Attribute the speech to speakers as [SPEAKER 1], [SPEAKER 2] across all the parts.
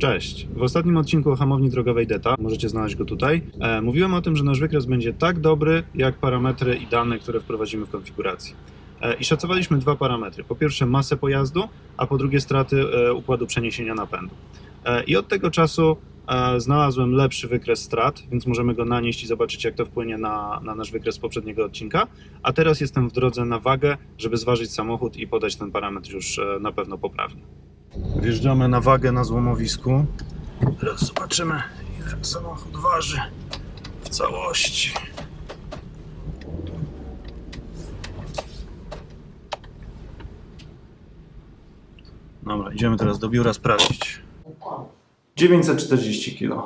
[SPEAKER 1] Cześć. W ostatnim odcinku o hamowni drogowej DETA, możecie znaleźć go tutaj, e, mówiłem o tym, że nasz wykres będzie tak dobry, jak parametry i dane, które wprowadzimy w konfiguracji. E, I szacowaliśmy dwa parametry. Po pierwsze masę pojazdu, a po drugie straty e, układu przeniesienia napędu. E, I od tego czasu e, znalazłem lepszy wykres strat, więc możemy go nanieść i zobaczyć, jak to wpłynie na, na nasz wykres poprzedniego odcinka. A teraz jestem w drodze na wagę, żeby zważyć samochód i podać ten parametr już e, na pewno poprawnie. Wjeżdżamy na wagę na złomowisku. Teraz zobaczymy, ile samochód waży w całości. Dobra, idziemy teraz do biura sprawdzić. 940 kg.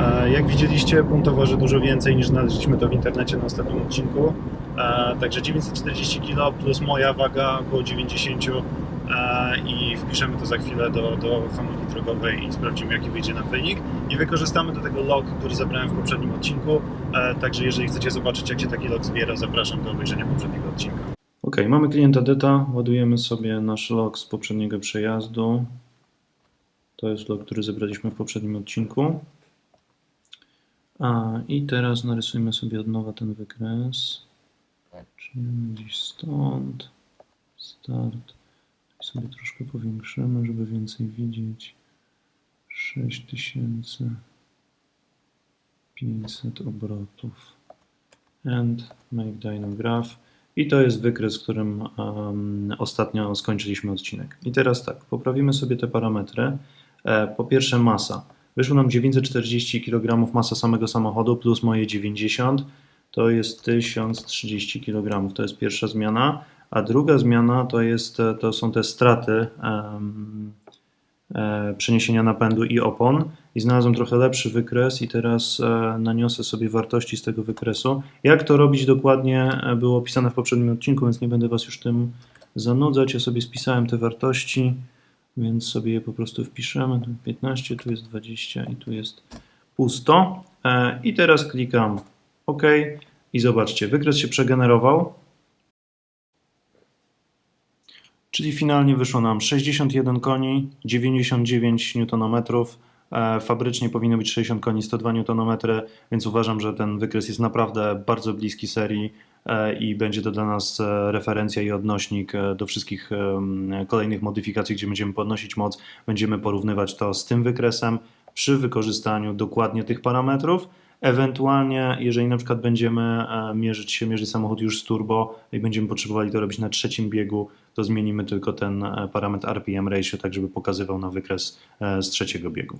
[SPEAKER 1] E, Jak widzieliście, punktowo waży dużo więcej niż znaleźliśmy to w internecie na ostatnim odcinku. E, Także 940 kg plus moja waga około 90 e, i wpiszemy to za chwilę do, do hamowni drogowej i sprawdzimy jaki wyjdzie nam wynik. I wykorzystamy do tego log, który zabrałem w poprzednim odcinku. E, Także jeżeli chcecie zobaczyć jak się taki log zbiera, zapraszam do obejrzenia poprzedniego odcinka. Ok, mamy klienta Deta, ładujemy sobie nasz log z poprzedniego przejazdu. To jest log, który zebraliśmy w poprzednim odcinku. A, I teraz narysujmy sobie od nowa ten wykres. Czyli stąd. Start. Sobie troszkę powiększymy, żeby więcej widzieć. 6500 obrotów. And make dynam graph. I to jest wykres, którym um, ostatnio skończyliśmy odcinek. I teraz tak, poprawimy sobie te parametry. E, po pierwsze masa. Wyszło nam 940 kg masa samego samochodu plus moje 90 to jest 1030 kg. To jest pierwsza zmiana. A druga zmiana to, jest, to są te straty e, przeniesienia napędu i opon. I znalazłem trochę lepszy wykres i teraz e, naniosę sobie wartości z tego wykresu. Jak to robić dokładnie e, było opisane w poprzednim odcinku, więc nie będę Was już tym zanudzać. Ja sobie spisałem te wartości, więc sobie je po prostu wpiszemy. Tu 15, tu jest 20 i tu jest pusto. E, I teraz klikam OK i zobaczcie, wykres się przegenerował. Czyli finalnie wyszło nam 61 koni, 99 Nm. E, Fabrycznie powinno być 60 koni, 102 Nm, więc uważam, że ten wykres jest naprawdę bardzo bliski serii e, i będzie to dla nas e, referencja i odnośnik do wszystkich kolejnych modyfikacji, gdzie będziemy podnosić moc. Będziemy porównywać to z tym wykresem przy wykorzystaniu dokładnie tych parametrów. Ewentualnie, jeżeli na przykład będziemy e, mierzyć się, mierzyć samochód już z turbo i będziemy potrzebowali to robić na trzecim biegu, to zmienimy tylko ten e, parametr RPM ratio, tak żeby pokazywał na wykres e, z trzeciego biegu.